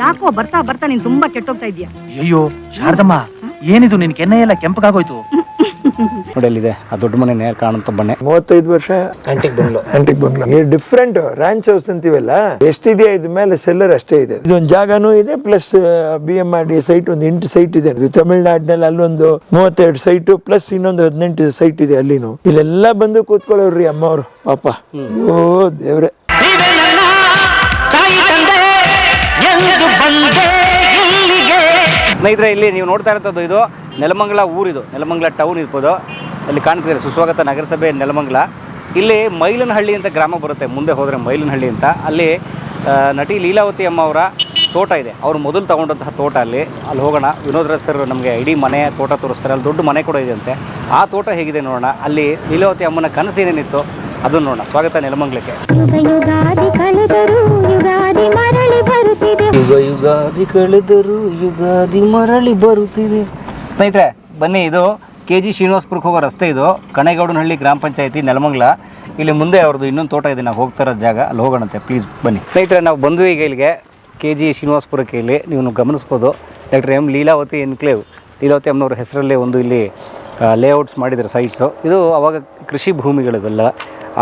ಯಾಕೋ ಬರ್ತಾ ಬರ್ತಾ ನೀನ್ ತುಂಬಾ ಕೆಟ್ಟೋಗ್ತಾ ಇದೀಯ ಅಯ್ಯೋ ಶಾರದಮ್ಮ ಏನಿದು? ನಿನ್ ಕೆನ್ನೆ ಎಲ್ಲ ಕೆಂಪಗಾಗೋಯ್ತು. ನೋಡಿ ಅಲ್ಲಿದೆ ಆ ದೊಡ್ಡ ಮನೆ ನೇರ ಕಾಣಂತ ಬನ್ನೆ ಮೂವತ್ತೈದು ವರ್ಷ ಆಂಟಿಕ್ ಬಂಗ್ಲೋ ಆಂಟಿಕ್ ಬಂಗ್ಲೋ ಇದು ಡಿಫ್ರೆಂಟ್ ರಾಂಚ್ ಹೌಸ್ ಅಂತೀವಲ್ಲ? ಎಷ್ಟಿದೆಯಾ ಇದ್ರ ಮೇಲೆ ಸೆಲ್ಲರ್ ಅಷ್ಟೇ ಇದೆ. ಇದೊಂದು ಜಾಗನೂ ಇದೆ plus B M R D site ಒಂದು ಎಂಟು ಸೈಟ್ ಇದೆ. ಇದು ತಮಿಳ್ನಾಡಿನಲ್ಲಿ ಅಲ್ಲೊಂದು ಮೂವತ್ತೆರಡು ಸೈಟ್ ಪ್ಲಸ್ ಇನ್ನೊಂದು ಹದಿನೆಂಟು ಸೈಟ್ ಇದೆ ಅಲ್ಲಿನೂ. ಇಲ್ಲೆಲ್ಲ ಬಂದು ಕೂತ್ಕೊಳ್ಳೋರ್ರಿ ಅಮ್ಮವ್ರು ಪಾಪ. ಓ ದೇವ್ರೆ. ಸ್ನೇಹಿತರೆ ಇಲ್ಲಿ ನೀವು ನೋಡ್ತಾ ಇರೋದು ಇದು ನೆಲಮಂಗಲ ಊರಿದು. ನೆಲಮಂಗಲ ಟೌನ್ ಇರ್ಬೋದು ಅಲ್ಲಿ ಕಾಣ್ತಿದ್ದಾರೆ? ಸುಸ್ವಾಗತ ನಗರಸಭೆ ನೆಲಮಂಗಲ. ಇಲ್ಲಿ ಮೈಲನಹಳ್ಳಿ ಅಂತ ಗ್ರಾಮ ಬರುತ್ತೆ. ಮುಂದೆ ಹೋದರೆ ಮೈಲನಹಳ್ಳಿ ಅಂತ. ಅಲ್ಲಿ ನಟಿ ಲೀಲಾವತಿ ಅಮ್ಮ ಅವರ ತೋಟ ಇದೆ. ಅವರು ಮೊದಲು ತಗೊಂಡಂತಹ ತೋಟ ಅಲ್ಲಿ. ಅಲ್ಲಿ ಹೋಗೋಣ. ವಿನೋದ್ ರಾಜ್ ಸರ್ ನಮಗೆ ಇಡೀ ಮನೆ ತೋಟ ತೋರಿಸ್ತಾರೆ. ಅಲ್ಲಿ ದೊಡ್ಡ ಮನೆ ಕೂಡ ಇದೆ ಅಂತೆ. ಆ ತೋಟ ಹೇಗಿದೆ ನೋಡೋಣ. ಅಲ್ಲಿ ಲೀಲಾವತಿ ಅಮ್ಮನ ಕನಸು ಏನೇನಿತ್ತು ಅದನ್ನು ನೋಡೋಣ. ಸ್ವಾಗತ ನೆಲಮಂಗಲಕ್ಕೆ. ಬರುತ್ತಿದೆ. ಯುಗ ಯುಗಾದಿ ಕಳೆದರು ಯುಗಾದಿ ಮರಳಿ ಬರುತ್ತಿದೆ. ಸ್ನೇಹಿತರೆ ಬನ್ನಿ ಇದು ಕೆ ಜಿ ಶ್ರೀನಿವಾಸ್ಪುರಕ್ಕೆ ಹೋಗೋ ರಸ್ತೆ ಇದು. ಕಣೇಗೌಡನಹಳ್ಳಿ ಗ್ರಾಮ ಪಂಚಾಯತಿ ನೆಲಮಂಗಲ. ಇಲ್ಲಿ ಮುಂದೆ ಅವ್ರದ್ದು ಇನ್ನೊಂದು ತೋಟ ಇದೆ ನಾವು ಹೋಗ್ತಾ ಇರೋ ಜಾಗ. ಅಲ್ಲಿ ಹೋಗೋಣಂತೆ ಪ್ಲೀಸ್ ಬನ್ನಿ. ಸ್ನೇಹಿತರೆ ನಾವು ಬಂದ್ವಿ ಈಗ ಇಲ್ಲಿಗೆ. ಕೆ ಜಿ ಶ್ರೀನಿವಾಸ್ಪುರಕ್ಕೆ ಇಲ್ಲಿ. ನೀವು ಗಮನಿಸ್ಬೋದು. Doctor M Leelavathi enclave. Leelavathi ಅಮ್ಮನವ್ರ ಹೆಸರಲ್ಲೇ ಒಂದು ಇಲ್ಲಿ ಲೇಔಟ್ಸ್ ಮಾಡಿದ್ದಾರೆ ಸೈಟ್ಸು ಇದು ಅವಾಗ ಕೃಷಿ ಭೂಮಿಗಳಿವೆಲ್ಲ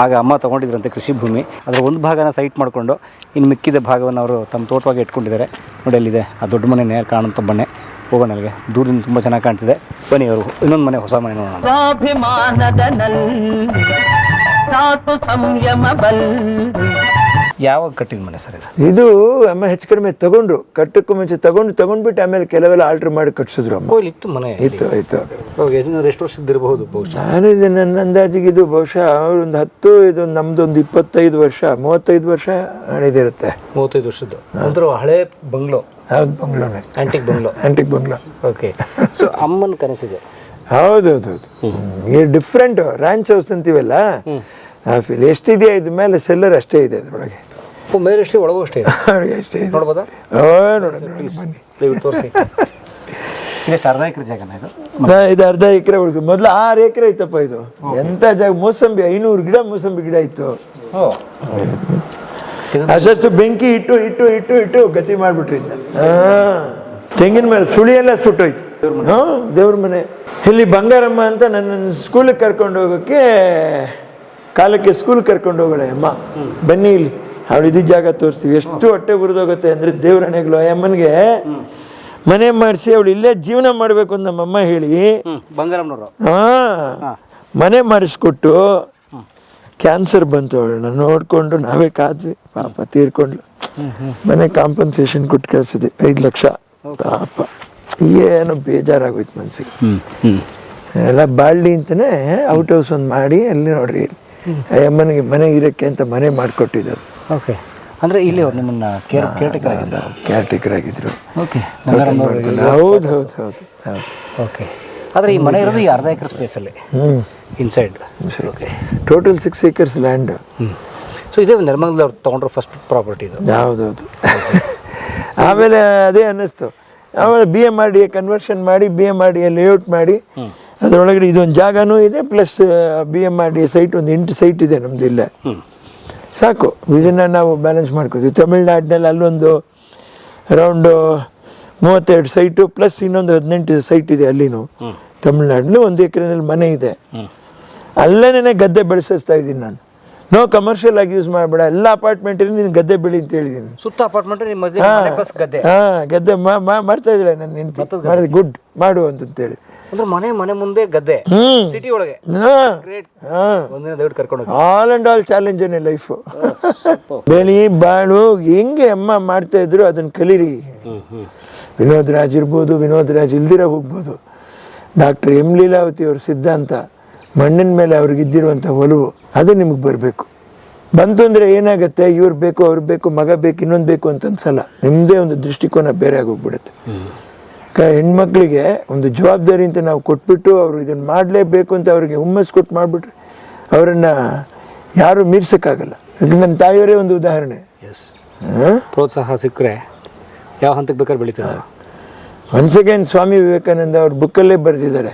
ಆಗ ಅಮ್ಮ ತೊಗೊಂಡಿದ್ರಂತೆ ಕೃಷಿ ಭೂಮಿ. ಅದರ ಒಂದು ಭಾಗನ ಸೈಟ್ ಮಾಡಿಕೊಂಡು ಇನ್ನು ಮಿಕ್ಕಿದ ಭಾಗವನ್ನು ಅವರು ತಮ್ಮ ತೋಟವಾಗಿ ಇಟ್ಕೊಂಡಿದ್ದಾರೆ. ನೋಡಿ ಅಲ್ಲಿದೆ, ಆ ದೊಡ್ಡ ಮನೆ ನೇರ ಕಾಣುವಂಥ ಮನೆ. ಹೋಗೋಣ ಅಲ್ಲಿಗೆ. ದೂರದಿಂದ ತುಂಬ ಚೆನ್ನಾಗಿ ಕಾಣ್ತಿದೆ. ಬನ್ನಿ ಅವರು, ಇನ್ನೊಂದು ಮನೆ, ಹೊಸ ಮನೆ ನೋಡೋಣ. ಯಾವಾಗ ಕಟ್ಟಿದ ಮನೆ ಸರ್ ಇದು? ಇದು ಅಮ್ಮ ಹೆಚ್ಚು ಕಡಿಮೆ ತಗೊಂಡ್ರು. ಕಟ್ಟಕ್ಕೂ ಮುಂಚೆ ತಗೊಂಡು ತಗೊಂಡ್ಬಿಟ್ಟು ಆಮೇಲೆ ಕೆಲವೆಲ್ಲ ಆಲ್ಟರ್ ಮಾಡಿ ಕಟ್ಸಿದ್ರು ಅಮ್ಮ. ಓ, ಇಲ್ಲಿ ಇತ್ತು ಮನೆ. ಇತ್ತು ಇತ್ತು. ಇನ್ನೂರು ಎಷ್ಟು ವರ್ಷ ಇರಬಹುದು ಬಹುಶಃ? ನಾನು ಇದು ನನ್ನ ಅಂದಾಜಿಗೆ ಇದು ಬಹುಶಃ ಒಂದು ಹತ್ತು ಇದು ನಮ್ದು ಒಂದು ಇಪ್ಪತ್ತೈದು ವರ್ಷ ಮೂವತ್ತೈದು ವರ್ಷ ಹಣಿದಿರುತ್ತೆ ಮೂವತ್ತೈದು ವರ್ಷದ್ದು. ಅಂದ್ರೆ ಹಳೆ ಬಂಗ್ಲೋ. ಹೌದು bungalow antique bungalow. Antique bungalow. Okay so ಅಮ್ಮನ ಕನಸಿದೆ. ಹೌದೌದು ಹೌದು ಡಿಫ್ರೆಂಟ್ ರ್ಯಾಂಚ್ ಹೌಸ್ ಅಂತೀವಲ್ಲ? ಆ ಫೀಲ್ ಎಷ್ಟಿದೆಯಾ ಇದ್ರ ಮೇಲೆ ಸೆಲ್ಲರ್ ಅಷ್ಟೇ ಇದೆ ಅದ್ರೊಳಗೆ. ಮೇಲೆ ಒಳಗೂ ಅಷ್ಟೇ ಅಷ್ಟೇ ಇದೆ. ನೋಡ್ಬೋದಾ? ನೋಡಿ ನೋಡೋಣ ಬನ್ನಿ. ದಯವಿಟ್ಟು ತೋರಿಸಿ. ಅರ್ಧ ಎಕರೆ ಜಾಗನ ಇದು? ಅರ್ಧ ಎಕರೆ ಉಳಿದು ಮೊದಲು ಆರು ಎಕರೆ ಐತಪ್ಪ ಇದು. ಎಂತ ಜಾಗ? ಮೂಸಂಬಿ ಐನೂರು ಗಿಡ ಮೂಸಂಬಿ ಗಿಡ ಇತ್ತು. ಅಷ್ಟು ಬೆಂಕಿ ಇಟ್ಟು ಇಟ್ಟು ಇಟ್ಟು ಇಟ್ಟು ಗತಿ ಮಾಡ್ಬಿಟ್ರಿ. ತೆಂಗಿನ ಮೇಲೆ ಸುಳಿ ಎಲ್ಲ ಸುಟ್ಟೋಯ್ತು. ದೇವ್ರ ಮನೆ. ಇಲ್ಲಿ ಬಂಗಾರಮ್ಮ ಅಂತ ನನ್ನ ಸ್ಕೂಲಿಗೆ ಕರ್ಕೊಂಡು ಹೋಗೋಕ್ಕೆ ಕಾಲಕ್ಕೆ ಸ್ಕೂಲ್ ಕರ್ಕೊಂಡು ಹೋಗೋಳೆ ಅಮ್ಮ. ಬನ್ನಿ ಇಲ್ಲಿ. ಅವಳು ಇದ್ದ ಜಾಗ ತೋರಿಸ್ತೀವಿ. ಎಷ್ಟು ಹೊಟ್ಟೆ ಬುರಿದೋಗುತ್ತೆ ಅಂದರೆ ದೇವ್ರ ಹಣೆಗಳು. ಅಮ್ಮನಿಗೆ ಮನೆ ಮಾಡಿಸಿ ಅವಳು ಇಲ್ಲೇ ಜೀವನ ಮಾಡಬೇಕು ಅಂತ ನಮ್ಮಮ್ಮ ಹೇಳಿ. ಬಂಗಾರಮ್ಮನವರು. ಹಾ. ಮನೆ ಮಾಡಿಸ್ಕೊಟ್ಟು ಕ್ಯಾನ್ಸರ್ ಬಂತು ಅವಳನ್ನ. ನೋಡಿಕೊಂಡು ನಾವೇ ಕಾದ್ವಿ. ಪಾಪ ತೀರ್ಕೊಂಡ್ಲು. ಮನೆ ಕಾಂಪನ್ಸೇಷನ್ ಕೊಟ್ಟು ಕಳ್ಸಿದ್ವಿ. ಐದು ಲಕ್ಷ. ಪಾಪ. ಏನು ಬೇಜಾರಾಗೋಯ್ತು ಮನಸ್ಸಿಗೆ ಎಲ್ಲ ಬಾಳ್ಲಿ ಅಂತಲೇ ಔಟ್ ಹೌಸ್ ಒಂದು ಮಾಡಿ ಅಲ್ಲಿ ನೋಡ್ರಿ. ಅಮ್ಮನಿಗೆ ಮನೆ ಇರಕ್ಕೆ ಅಂತ ಮನೆ ಮಾಡಿಕೊಟ್ಟಿದ್ದು ಓಕೆ. ಅಂದರೆ ಇಲ್ಲಿ ಅವ್ರು ನಿಮ್ಮನ್ನ ಕೇರ್ ಕೇರ್ಟೇಕರ್ ಆಗಿದ್ರು. ಆಗಿದ್ದಾರೆ ಕೇರ್ ಟೇಕರ್ ಆಗಿದ್ರು. ಓಕೆ. ಹೌದು ಹೌದು ಹೌದು ಹೌದು ಓಕೆ. ಆದರೆ ಈ ಮನೆ ಇರೋದು ಈ ಅರ್ಧ ಎಕರೆ ಸ್ಪೇಸಲ್ಲಿ inside okay. Total six acres land so ಇದೇ ನಿರ್ಮಲದಲ್ಲಿ ಅವ್ರು ತೊಗೊಂಡ್ರು ಫಸ್ಟ್ ಪ್ರಾಪರ್ಟಿ ಇದು. ಹೌದೌದು. ಆಮೇಲೆ ಅದೇ ಅನ್ನಿಸ್ತು. ಆಮೇಲೆ ಬಿ ಎ ಮಾಡಿ ಡಿ ಕನ್ವರ್ಷನ್ ಮಾಡಿ ಬಿ ಎ ಮಾಡಿ ಲೇಔಟ್ ಮಾಡಿ ಅದರೊಳಗಡೆ ಇದೊಂದು ಜಾಗನೂ ಇದೆ plus B M R D site ಒಂದು ಎಂಟು ಸೈಟ್ ಇದೆ ನಮ್ದು ಇಲ್ಲೇ. ಸಾಕು ಇದನ್ನ ನಾವು ಬ್ಯಾಲೆನ್ಸ್ ಮಾಡ್ಕೋತೀವಿ. ತಮಿಳ್ನಾಡಿನಲ್ಲಿ ಅಲ್ಲೊಂದು ಅರೌಂಡು ಮೂವತ್ತೆರಡು ಸೈಟು ಪ್ಲಸ್ ಇನ್ನೊಂದು ಹದಿನೆಂಟು ಸೈಟ್ ಇದೆ ಅಲ್ಲಿನೂ. ತಮಿಳ್ನಾಡಿನ ಒಂದು ಎಕರೆನಲ್ಲಿ ಮನೆ ಇದೆ. ಅಲ್ಲೇನೆ ಗದ್ದೆ ಬೆಳೆಸಿಸ್ತಾ ಇದ್ದೀನಿ ನಾನು. ನೋ ಕಮರ್ಷಿಯಲ್ ಆಗಿ ಯೂಸ್ ಮಾಡಬೇಡ. ಎಲ್ಲ ಅಪಾರ್ಟ್ಮೆಂಟಲ್ಲಿ ನೀನು ಗದ್ದೆ ಬೆಳಿ ಅಂತ ಹೇಳಿದ್ದೀನಿ. ಸುತ್ತ ಅಪಾರ್ಟ್ಮೆಂಟ್ ನಿಮ್ಮ ಗದ್ದೆ. ಹಾಂ ಗದ್ದೆ ಮಾಡ್ತಾ ಇದ್ದಾಳೆ ನನ್ನ ಹೆಂಡತಿ. ಮಾಡಿದ್ರೆ ಗುಡ್ ಮಾಡು ಅಂತಂತೇಳಿ. ಅಂದ್ರೆ ಮನೆ ಮನೆ ಮುಂದೆ ಗದ್ದೆ. ಹ್ಮ್. ಸಿಟಿ ಒಳಗೆ. ಗ್ರೇಟ್ ಒಂದಿನ ದಯವಿಟ್ಟು ಕರ್ಕೊಂಡು ಹೋಗಿ. All and all challenge life ಬೆಳಿ ಬಾಳು ಹೆಂಗೆ ಅಮ್ಮ ಮಾಡ್ತಾ ಇದ್ರು ಅದನ್ನ ಕಲೀರಿ. ವಿನೋದ್ ರಾಜ್ ಇರ್ಬೋದು ವಿನೋದ್ ರಾಜ್ ಇಲ್ದಿರ ಹೋಗ್ಬೋದು. ಡಾಕ್ಟರ್ ಎಂ ಲೀಲಾವತಿ ಅವ್ರ ಸಿದ್ಧಾಂತ ಮಣ್ಣಿನ ಮೇಲೆ ಅವ್ರಿಗೆ ಇದ್ದಿರುವಂತ ಒಲವು ಅದು ನಿಮಗೆ ಬರಬೇಕು. ಬಂತು ಅಂದ್ರೆ ಏನಾಗುತ್ತೆ? ಇವ್ರು ಬೇಕು ಅವ್ರು ಬೇಕು ಮಗ ಬೇಕು ಇನ್ನೊಂದು ಬೇಕು ಅಂತ ಅನ್ಸಲ್ಲ ನಿಮ್ಮದೇ ಒಂದು ದೃಷ್ಟಿಕೋನ ಬೇರೆ ಆಗೋಗ್ಬಿಡುತ್ತೆ ಹೆಣ್ಮಕ್ಳಿಗೆ ಒಂದು ಜವಾಬ್ದಾರಿ ಅಂತ ನಾವು ಕೊಟ್ಬಿಟ್ಟು ಅವರು ಇದನ್ನ ಮಾಡಲೇಬೇಕು ಅಂತ ಅವ್ರಿಗೆ ಹುಮ್ಮಸ್ಸು ಕೊಟ್ಟು ಮಾಡಿಬಿಟ್ರೆ ಅವರನ್ನು ಯಾರು ಮೀರ್ಸೋಕ್ಕಾಗಲ್ಲ. ನನ್ನ ತಾಯಿಯವರೇ ಒಂದು ಉದಾಹರಣೆ. ಎಸ್ ಪ್ರೋತ್ಸಾಹ ಸಿಕ್ಕರೆ ಯಾವ ಹಂತಕ್ಕೆ ಬೇಕಾದ್ರೆ ಬೆಳೀತಾರೆ? ಒನ್ಸ್ ಅಗೇನ್ ಸ್ವಾಮಿ ವಿವೇಕಾನಂದ ಅವ್ರ ಬುಕ್ಕಲ್ಲೇ ಬರೆದಿದ್ದಾರೆ.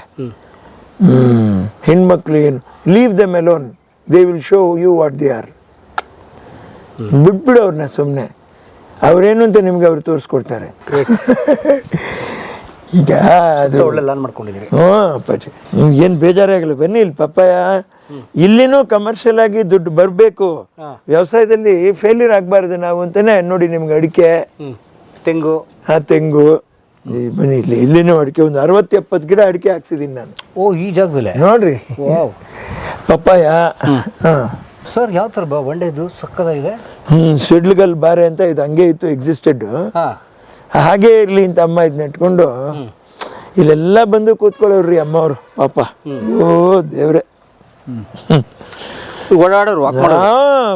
ಹೆಣ್ಮಕ್ಳು ಏನು? Leave them alone they will show you what they are ಬಿಟ್ಬಿಡು ಅವ್ರನ್ನ ಸುಮ್ಮನೆ ಅವರೇನು ಅಂತ ನಿಮಗೆ ಅವ್ರು ತೋರಿಸ್ಕೊಡ್ತಾರೆ. ಈಗ ಅದು ಒಳ್ಳೆ ಲಾನ್ ಮಾಡ್ಕೊಂಡಿದ್ದೀರಿ. ಹ್ಞೂ ಅಪ್ಪಾಜಿ. ನಿಮ್ಗೆ ಏನು ಬೇಜಾರಾಗಲ್ಲ ಬನ್ನಿ ಇಲ್ಲಿ ಪಪ್ಪಾಯ. ಇಲ್ಲಿನೂ ಕಮರ್ಷಿಯಲ್ ಆಗಿ ದುಡ್ಡು ಬರಬೇಕು. ವ್ಯವಸಾಯದಲ್ಲಿ ಫೇಲ್ಯೂರ್ ಆಗಬಾರ್ದು ನಾವು ಅಂತಾನೆ ನೋಡಿ ನಿಮ್ಗೆ ಅಡಿಕೆ. ತೆಂಗು. ಹಾ ತೆಂಗು. ಈ ಬನ್ನಿ ಇಲ್ಲಿ ಇಲ್ಲಿನೂ ಅಡಿಕೆ ಒಂದು ಅರವತ್ತು ಎಪ್ಪತ್ತು ಗಿಡ ಅಡಿಕೆ ಹಾಕ್ಸಿದೀನಿ ನಾನು. ಓ ಈ ಜಾಗದಲ್ಲೇ? ನೋಡ್ರಿ. ಪಪ್ಪಾಯ. ಹಾಂ. ಸರ್ ಯಾವ ಥರ ಬಾ ಬಂಡೆದು ಸಕ್ಕದಾಗಿದೆ? ಹ್ಞೂ ಸಿಡ್ಲುಗಲ್ ಬಾರೆ ಅಂತ ಇದು ಹಂಗೆ ಇತ್ತು ಎಕ್ಸಿಸ್ಟೆಡ್ ಹಾ. ಹಾಗೆ ಇರ್ಲಿ ಅಂತ ಅಮ್ಮ ಇದ್ ನೆಟ್ಕೊಂಡು ಇಲ್ಲೆಲ್ಲ ಬಂದು ಕೂತ್ಕೊಳ್ಳೋರ್ರಿ ಅಮ್ಮವ್ರು ಪಾಪ. ಓ ದೇವ್ರೆ. ಓಡಾಡೋರು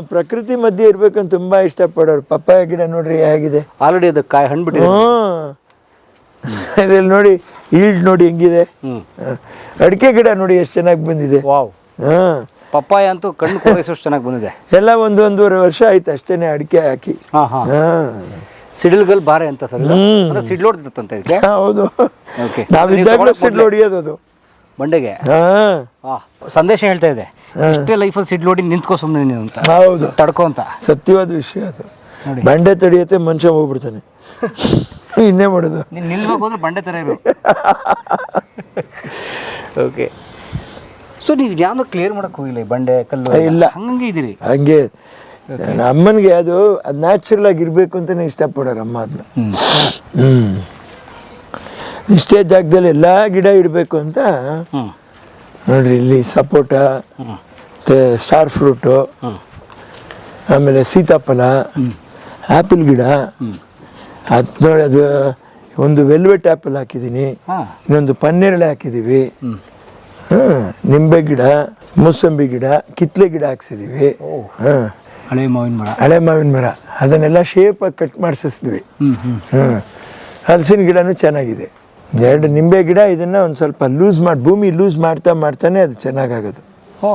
ಪ್ರಕೃತಿ ಮಧ್ಯೆ ಇರ್ಬೇಕಂತ ತುಂಬಾ ಇಷ್ಟಪಡೋರು. ಪಪ್ಪಾಯ ಗಿಡ ನೋಡ್ರಿ ಹೇಗಿದೆ? ಆಲ್ರೆಡಿ ಅದು ಕಾಯಿ ಹಣ್ಣು ಬಿಟ್ಟಿದೆ ಇದ್ರಲ್ಲಿ ನೋಡಿ ಈಲ್ಡ್ ನೋಡಿ ಹೆಂಗಿದೆ. ಅಡಿಕೆ ಗಿಡ ನೋಡಿ ಎಷ್ಟು ಚೆನ್ನಾಗಿ ಬಂದಿದೆ. ವಾವ್. ಹಾ. ಪಪ್ಪಾಯ ಅಂತೂ ಕಣ್ಣು ಚೆನ್ನಾಗಿ ಬಂದಿದೆ. ಎಲ್ಲ ಒಂದು ಒಂದೂವರೆ ವರ್ಷ ಆಯ್ತು ಅಷ್ಟೇನೆ ಅಡಿಕೆ ಹಾಕಿ. ಹಾ. ಹಾ. ಸಿಡಿಲ್ಗಲ್ ಬಾರೆ ಅಂತ ಸರ್ ಸಿಡ್ಲೋಡ್ತಿತ್ತಂತ ಇದಕ್ಕೆ? ಹೌದು. ಓಕೆ ಸಿಡ್ಲು ಹೊಡಿಯೋದು ಅದು. ಬಂಡೆಗೆ ಸಂದೇಶ ಹೇಳ್ತಾ ಇದೆ. ಇಷ್ಟೇ ಅಲ್ಲಿ ಸಿಡ್ಲೋಡಿ ನಿಂತ್ಕೋ ಸುಮ್ಮನೆ ನೀನು ಅಂತ. ಹೌದು. ತಡ್ಕೋ ಅಂತ. ಸತ್ಯವಾದ ವಿಷಯ ಅದು. ಬಂಡೆ ತಡಿಯತ್ತೆ ಮನುಷ್ಯ ಹೋಗ್ಬಿಡ್ತಾನೆ. ಇನ್ನೇ ಮಾಡೋದು. ನೀನು ನಿಲ್ಬೇಕು ಅಂದ್ರೆ ಬಂಡೆ ತರ ಇರು. ಓಕೆ ಸೊ ನೀವು ಯಾವ್ದು ಕ್ಲಿಯರ್ ಮಾಡಕ್ ಹೋಗಿಲ್ಲ ಬಂಡೆ ಕಲ್ಲು ಇಲ್ಲ. ಹಂಗಂಗೆ ಇದೀರಿ. ಹಂಗೆ ನನ್ನ ಅಮ್ಮನಿಗೆ ಅದು ಅದು ನ್ಯಾಚುರಲ್ ಆಗಿ ಇರ್ಬೇಕು ಅಂತಾನೆ ಇಷ್ಟಪಡೋರು ಅಮ್ಮ ಅದನ್ನ. ಹ್ಮ್. ಹ್ಮ್. ಇಷ್ಟೇ ಜಾಗದಲ್ಲಿ ಎಲ್ಲಾ ಗಿಡ ಇಡಬೇಕು ಅಂತ ನೋಡ್ರಿ ಇಲ್ಲಿ ಸಪೋಟ ಸ್ಟಾರ್ ಫ್ರೂಟು ಆಮೇಲೆ ಸೀತಾಫಲ ಆ್ಯಪಲ್ ಗಿಡ. ಅದು ನೋಡಿ ಅದು ಒಂದು ವೆಲ್ವೆಟ್ ಆ್ಯಪಲ್ ಹಾಕಿದ್ದೀನಿ. ಇನ್ನೊಂದು ಪನ್ನೇರಳೆ ಹಾಕಿದ್ದೀವಿ. ಹ್ಮ್. ನಿಂಬೆ ಗಿಡ ಮೂಸಂಬಿ ಗಿಡ ಕಿತ್ಲೆ ಗಿಡ ಹಾಕ್ಸಿದ್ದೀವಿ. ಹಳೆ ಮಾವಿನ ಮರ. ಹಳೆ ಮಾವಿನ ಮರ. ಅದನ್ನೆಲ್ಲ ಶೇಪಾಗಿ ಆಗಿ ಕಟ್ ಮಾಡಿಸಿದ್ವಿ ಹ್ಮ್ ಹಲಸಿನ ಗಿಡನೂ ಚೆನ್ನಾಗಿದೆ. ಎರಡು ನಿಂಬೆ ಗಿಡ ಇದನ್ನ ಒಂದು ಸ್ವಲ್ಪ ಲೂಸ್ ಮಾಡಿ ಭೂಮಿ ಲೂಸ್ ಮಾಡ್ತಾ ಮಾಡ್ತಾನೆ ಅದು ಚೆನ್ನಾಗಾಗೋದು. ಓ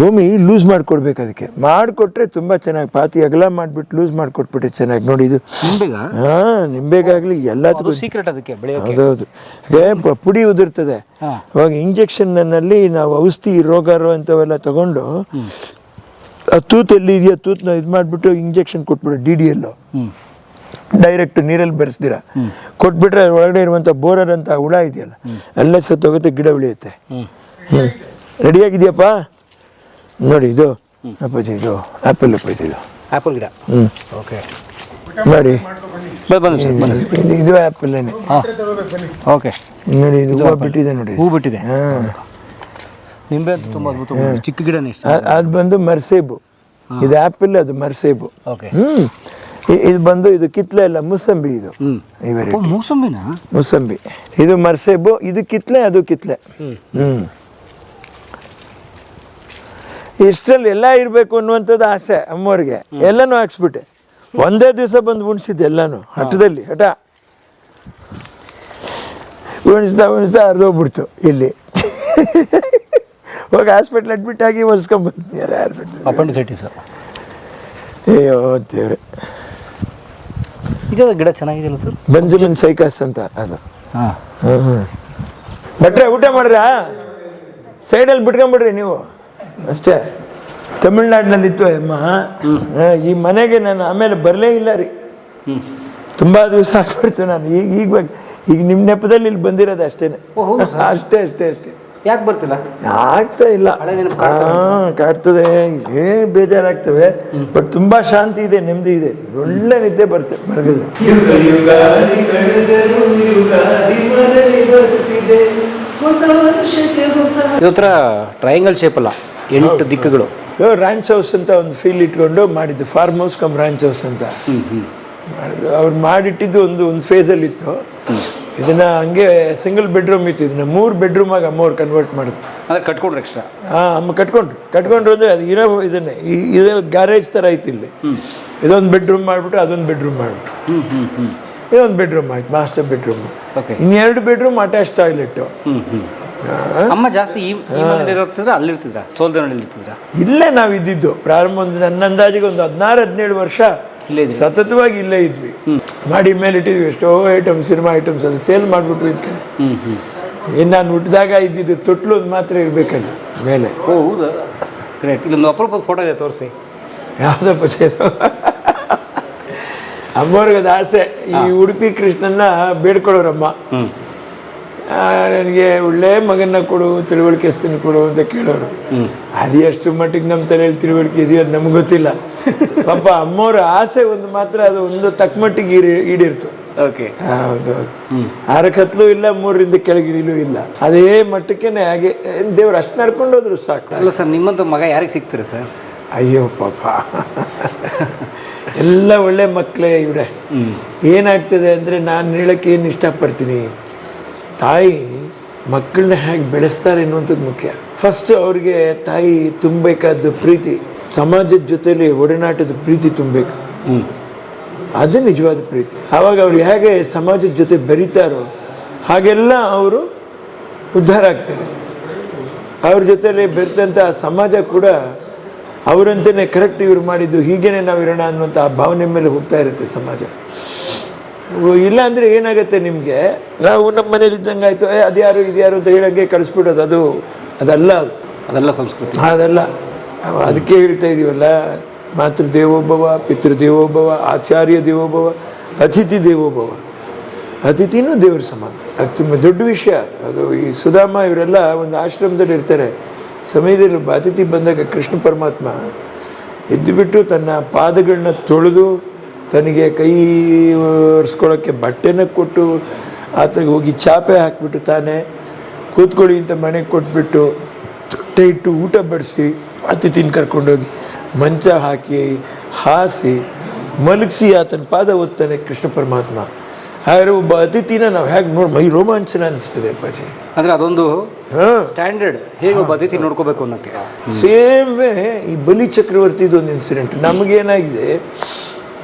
ಭೂಮಿ ಲೂಸ್ ಮಾಡಿಕೊಡ್ಬೇಕು ಅದಕ್ಕೆ. ಮಾಡಿಕೊಟ್ರೆ ತುಂಬಾ ಚೆನ್ನಾಗಿ ಪಾತಿ ಅಗಲ ಮಾಡಿಬಿಟ್ಟು ಲೂಸ್ ಮಾಡಿಕೊಟ್ಬಿಟ್ರೆ ಚೆನ್ನಾಗಿ. ನೋಡಿ ಇದು. ಹಾಂ ನಿಂಬೆಗಾಗಲಿ ಎಲ್ಲದಕ್ಕೂ ಸೀಕ್ರೆಟ್ ಅದಕ್ಕೆ ಹೌದೌದು. ಪುಡಿ ಉದುರ್ತದೆ. ಇವಾಗ ಅವಾಗ ಇಂಜೆಕ್ಷನ್ನಲ್ಲಿ ನಾವು ಔಷಧಿ ರೋಗ ಅಂಥವೆಲ್ಲ ತಗೊಂಡು ತೂತ್ ಎಲ್ಲಿ ಇದೆಯಾ ತೂತ್ನ ಇದು ಮಾಡಿಬಿಟ್ಟು ಇಂಜೆಕ್ಷನ್ ಕೊಟ್ಬಿಡು ಡಿ ಡಿ ಎಲ್ಲು ಡೈರೆಕ್ಟ್ ನೀರಲ್ಲಿ ಬೆರೆಸ್ದಿರ ಕೊಟ್ಬಿಟ್ರೆ ಒಳಗಡೆ ಇರುವಂತ ಬೋರರ್ ಅಂತ ಹುಳ ಇದೆಯಲ್ಲ ಎಲ್ಲ ಸತ್ತೋಗುತ್ತೆ ಗಿಡ ಉಳಿಯುತ್ತೆ. ಹ್ಮ್. ರೆಡಿಯಾಗಿದೆಯಪ್ಪ ನೋಡಿ ಇದು ಅಪ್ಪಾಜಿ ಇದು ಆಪಲ್ ಅಪ್ಪಾಜಿ ಇದು. ಆ್ಯಪಲ್ ಗಿಡ. ಹ್ಞೂ ಓಕೆ. ನೋಡಿ. ಬನ್ನಿ ಸರ್ ಬನ್ನಿ. ಇದು- ಆ್ಯಪಲ್ಲೇನೆ ಓಕೆ. ನೋಡಿ ಇದು ಹೂವು ಬಿಟ್ಟಿದೆ ನೋಡಿ. ಹೂ. ಬಿಟ್ಟಿದೆ ಹಾ ನಿಂಬೆ ಅಂತ ತುಂಬ ಅದ್ಭುತ ಚಿಕ್ಕ ಗಿಡನೇ ಇಷ್ಟ. ಅದು ಬಂದು ಮರ್ಸೇಬು. ಇದು ಆಪಲ್ ಅದು ಮರ್ಸೇಬು. ಓಕೆ. ಇದು ಬಂದು ಇದು ಕಿತ್ಲೆ ಅಲ್ಲ ಮುಸಂಬಿ ಇದು. ಮೂಸಂಬಿನ? ಮುಸಂಬಿ. ಇದು ಮರ್ಸೇಬು ಇದು ಕಿತ್ಲೆ ಅದು ಕಿತ್ಲೆ. ಹ್ಮ್. ಇಷ್ಟರಲ್ಲಿ ಎಲ್ಲ ಇರಬೇಕು ಅನ್ನುವಂಥದ್ದು ಆಸೆ ಅಮ್ಮವ್ರಿಗೆ. ಎಲ್ಲನೂ ಹಾಕ್ಸ್ಬಿಟ್ಟೆ. ಒಂದೇ ದಿವಸ ಬಂದು ಉಣಿಸಿದ್ದೆ ಎಲ್ಲಾನು ಹಠದಲ್ಲಿ ಹಠ. ಉಣಿಸ್ತಾ ಉಣಿಸ್ತಾ ಹರಿದೋಗ್ಬಿಡ್ತು ಇಲ್ಲಿ. ಹೋಗಿ ಹಾಸ್ಪಿಟ್ಲ್ ಅಡ್ಮಿಟ್ ಆಗಿ ಹೊಲ್ಸ್ಕೊಂಡ್ಬಂದು ಹಾಸ್ಪಿಟ್ಲ್ ಅಪೆಂಡಿಸೈಟಿಸ್ ಅಯ್ಯೋ ದೇವ್ರೆ. ಇದು ಗಿಡ ಚೆನ್ನಾಗಿದೆಯಲ್ಲ ಸರ್? ಬೆಂಜಮಿನ್ ಸೈಕಸ್ ಅಂತ ಅದು. ಹಾಂ. ಭಟ್ರೆ ಊಟ ಮಾಡ್ರಾ ಸೈಡಲ್ಲಿ ಬಿಟ್ಕೊಂಬಿಡ್ರಿ ನೀವು. ಅಷ್ಟೇ. ತಮಿಳ್ನಾಡಿನಲ್ಲಿತ್ತು ಅಮ್ಮ. ಈ ಮನೆಗೆ ನಾನು ಆಮೇಲೆ ಬರಲೇ ಇಲ್ಲ ರೀ. ತುಂಬ ದಿವಸ ಆಗ್ಬಿಡ್ತು ನಾನು. ಈಗ ಈಗ ಈಗ ನಿಮ್ಮ ನೆಪದಲ್ಲಿ ಇಲ್ಲಿ ಬಂದಿರೋದು ಅಷ್ಟೇನೆ. ಓ, ಅಷ್ಟೇ ಅಷ್ಟೇ ಅಷ್ಟೇ. ಯಾಕೆ ಬರ್ತಿಲ್ಲ? ಆಗ್ತಾ ಇಲ್ಲ. ಹಳೆ ನೆನಪು ಹಾ ಕಾಡ್ತದೆ ಏ ಬೇಜಾರಾಗ್ತವೆ. ಬಟ್ ತುಂಬಾ ಶಾಂತಿ ಇದೆ ನೆಮ್ಮದಿ ಇದೆ. ಒಳ್ಳೆ ನಿದ್ದೆ ಬರ್ತದೆ. ಮಲಗಿದ್ರೆ ಇವತ್ತರ ಟ್ರಯಾಂಗಲ್ ಶೇಪ್ ಅಲ್ಲ ಎಂಟು ದಿಕ್ಕುಗಳು. ರ್ಯಾಂಚ್ ಹೌಸ್ ಅಂತ ಒಂದು ಫೀಲ್ ಇಟ್ಕೊಂಡು ಮಾಡಿದ್ದು farm house cum ranch house ಅಂತ. ಮಾಡಿದ್ದು. ಅವ್ರು ಮಾಡಿಟ್ಟಿದ್ದು ಒಂದು ಒಂದು ಫೇಸಲ್ಲಿತ್ತು ಇತ್ತು ಇದನ್ನ ಹಂಗೆ ಸಿಂಗಲ್ ಬೆಡ್ರೂಮ್ ಇತ್ತು. ಇದನ್ನ ಮೂರು ಬೆಡ್ರೂಮ್ ಆಗಿ ಅಮ್ಮವ್ರು ಕನ್ವರ್ಟ್ ಮಾಡಿದ್ರು. ಅಂದ್ರೆ ಕಟ್ಕೊಂಡ್ರು ಎಕ್ಸ್ಟ್ರಾ ಹಾಂ ಅಮ್ಮ ಕಟ್ಕೊಂಡ್ರು. ಕಟ್ಕೊಂಡ್ರು ಅಂದ್ರೆ ಅದು ಇರೋ ಇದನ್ನೇ ಇದು ಗ್ಯಾರೇಜ್ ಥರ ಐತಿ ಇಲ್ಲಿ. ಇದೊಂದು ಬೆಡ್ರೂಮ್ ಮಾಡಿಬಿಟ್ಟು ಅದೊಂದು ಬೆಡ್ರೂಮ್ ಮಾಡಿಬಿಟ್ಟು. ಇದೊಂದು ಬೆಡ್ರೂಮ್ ಆಯ್ತು ಮಾಸ್ಟರ್ ಬೆಡ್ರೂಮ್ ಇನ್ನೆರಡು ಬೆಡ್ರೂಮ್ ಅಟ್ಯಾಚ್ ಟಾಯ್ಲೆಟು ಅಮ್ಮ ಜಾಸ್ತಿ ಈ ಈ ಮನೇಲಿ ಇರ್ತಿದ್ರ ಇಲ್ಲೇ ನಾವು ಇದ್ದಿದ್ದು ಪ್ರಾರಂಭ ಒಂದು ನನ್ನ ಅಂದಾಜಿಗೆ ಒಂದು ಹದಿನಾರು ಹದಿನೇಳು ವರ್ಷ ಸತತವಾಗಿ ಇಲ್ಲೇ ಇದ್ವಿ. ಮಾಡಿ ಮೇಲೆ ಇಟ್ಟಿದ್ವಿ. ಎಷ್ಟೋ ಐಟಮ್ ಸಿನಿಮಾ ಐಟಮ್ಸ್ ಅದು ಸೇಲ್ ಮಾಡಿಬಿಟ್ವಿ ಇದ್ಕೆ. ಹ್ಮ್ ಹ್ಮ್. ಇನ್ನು ನಾನು ಹುಟ್ಟಿದಾಗ ಇದ್ದಿದ್ದು ತೊಟ್ಲು ಒಂದು ಮಾತ್ರ ಇರಬೇಕಲ್ಲ ಮೇಲೆ. ಓ ಹೌದಾ? ಗ್ರೇಟ್ ಇಲ್ಲೊಂದು ಅಪರೂಪದ ಫೋಟೋ ಇದೆ ತೋರಿಸಿ. ಯಾವುದೋ ಪಚೇಸ ಅಮ್ಮವ್ರಿಗೆ ಅದು ಆಸೆ ಈ ಉಡುಪಿ ಕೃಷ್ಣನ್ನ ಬೇಡ್ಕೊಳ್ಳೋರಮ್ಮ. ನನಗೆ ಒಳ್ಳೆ ಮಗನ್ನ ಕೊಡು ತಿಳುವಳಿಕೆಸ್ತೀನಿ ಕೊಡು ಅಂತ ಕೇಳೋರು. ಅದು ಎಷ್ಟು ಮಟ್ಟಿಗೆ ನಮ್ಮ ತಲೆಯಲ್ಲಿ ತಿಳುವಳಿಕೆ ಇದೆಯೋ ಅದು ನಮ್ಗೆ ಗೊತ್ತಿಲ್ಲ. ಪಾಪ ಅಮ್ಮವ್ರ ಆಸೆ ಒಂದು ಮಾತ್ರ ಅದು ಒಂದು ತಕ್ಕ ಮಟ್ಟಿಗೆ ಈಡೇ- ಈಡೇರ್ತು. ಓಕೆ ಹೌದು ಆರ ಕತ್ಲೂ ಇಲ್ಲ ಮೂರರಿಂದ ಕೆಳಗಿಳಿಲೂ ಇಲ್ಲ. ಅದೇ ಮಟ್ಟಕ್ಕೇನೆ ಹಾಗೆ ದೇವ್ರು ಅಷ್ಟು ನಡ್ಕೊಂಡು ಹೋದ್ರು ಸಾಕು. ಅಲ್ಲ ಸರ್ ನಿಮ್ಮಂತ ಮಗ ಯಾರಿಗೆ ಸಿಗ್ತಾರೆ ಸರ್? ಅಯ್ಯೋ ಪಾಪ. ಎಲ್ಲ ಒಳ್ಳೆ ಮಕ್ಕಳೇ ಇವರೇ. ಏನಾಗ್ತದೆ ಅಂದರೆ ನಾನು ಹೇಳಕ್ಕೆ ಏನು ಇಷ್ಟಪಡ್ತೀನಿ? ತಾಯಿ ಮಕ್ಕಳನ್ನ ಹೇಗೆ ಬೆಳೆಸ್ತಾರೆ ಅನ್ನುವಂಥದ್ದು ಮುಖ್ಯ. ಫಸ್ಟ್ ಅವ್ರಿಗೆ ತಾಯಿ ತುಂಬಬೇಕಾದ ಪ್ರೀತಿ ಸಮಾಜದ ಜೊತೆಲಿ ಒಡನಾಟದ ಪ್ರೀತಿ ತುಂಬಬೇಕು. ಅದು ನಿಜವಾದ ಪ್ರೀತಿ. ಆವಾಗ ಅವ್ರು ಹೇಗೆ ಸಮಾಜದ ಜೊತೆ ಬೆರೀತಾರೋ ಹಾಗೆಲ್ಲ ಅವರು ಉದ್ಧಾರ ಆಗ್ತಾರೆ. ಅವ್ರ ಜೊತೆಲಿ ಬೆರೆತಂಥ ಸಮಾಜ ಕೂಡ ಅವರಂತೆಯೇ ಕರೆಕ್ಟ್ ಇವ್ರು ಮಾಡಿದ್ದು ಹೀಗೇನೆ ನಾವು ಇರೋಣ ಅನ್ನುವಂಥ ಆ ಭಾವನೆ ಮೇಲೆ ಹೋಗ್ತಾ ಇರುತ್ತೆ ಸಮಾಜ. ಇಲ್ಲ ಅಂದರೆ ಏನಾಗುತ್ತೆ ನಿಮಗೆ? ನಾವು ನಮ್ಮ ಮನೇಲಿ ಇದ್ದಂಗೆ ಆಯಿತು ಏ ಅದ್ಯಾರು ಇದ್ಯಾರು ಅಂತ ಹೇಳಂಗೆ ಕಳಿಸ್ಬಿಡೋದು ಅದು ಅದಲ್ಲ. ಅದು ಅದೆಲ್ಲ ಸಂಸ್ಕೃತಿ. ಅದಲ್ಲ. ಅದಕ್ಕೆ ಹೇಳ್ತಾ ಇದೀವಲ್ಲ ಮಾತೃ ದೇವೋಭವ ಪಿತೃ ದೇವೋಭವ ಆಚಾರ್ಯ ದೇವೋಭವ ಅತಿಥಿ ದೇವೋಭವ. ಅತಿಥಿನೂ ದೇವ್ರ ಸಮಾನ ಅದು ತುಂಬ ದೊಡ್ಡ ವಿಷಯ. ಅದು ಈ ಸುಧಾಮ ಇವರೆಲ್ಲ ಒಂದು ಆಶ್ರಮದಲ್ಲಿ ಇರ್ತಾರೆ. ಸಮಯದಲ್ಲಿ ಒಬ್ಬ ಅತಿಥಿ ಬಂದಾಗ ಕೃಷ್ಣ ಪರಮಾತ್ಮ ಎದ್ದುಬಿಟ್ಟು ತನ್ನ ಪಾದಗಳನ್ನ ತೊಳೆದು ತನಗೆ ಕೈ ಒರೆಸ್ಕೊಳ್ಳೋಕ್ಕೆ ಬಟ್ಟೆನ ಕೊಟ್ಟು ಆತಗೆ ಹೋಗಿ ಚಾಪೆ ಹಾಕಿಬಿಟ್ಟು ತಾನೇ ಕೂತ್ಕೊಳ್ಳಿ ಅಂತ ಮನೆಗೆ ಕೊಟ್ಬಿಟ್ಟು ತೊಟ್ಟೆ ಇಟ್ಟು ಊಟ ಬಡಿಸಿ ಅತಿಥಿನ ಕರ್ಕೊಂಡೋಗಿ ಮಂಚ ಹಾಕಿ ಹಾಸಿ ಮಲಗಿಸಿ ಆತನ ಪಾದ ಓದ್ತಾನೆ ಕೃಷ್ಣ ಪರಮಾತ್ಮ. ಹಾಗಾದ್ರೆ ಒಬ್ಬ ಅತಿಥಿನ ನಾವು ಹೇಗೆ ನೋಡಿ ಮೈ ರೋಮಾಂಚನ ಅನಿಸ್ತದೆ ಪಾಜಿ ಅಂದರೆ ಅದೊಂದು ಹಾಂ. ಸ್ಟ್ಯಾಂಡರ್ಡ್. ಹೇಗೆ ಒಬ್ಬ ಅತಿಥಿ ನೋಡ್ಕೋಬೇಕು ಅನ್ನೋಕ್ಕೆ? ಸೇಮ್ ವೇ ಈ ಬಲಿ ಚಕ್ರವರ್ತಿದು ಒಂದು ಇನ್ಸಿಡೆಂಟ್ ನಮಗೇನಾಗಿದೆ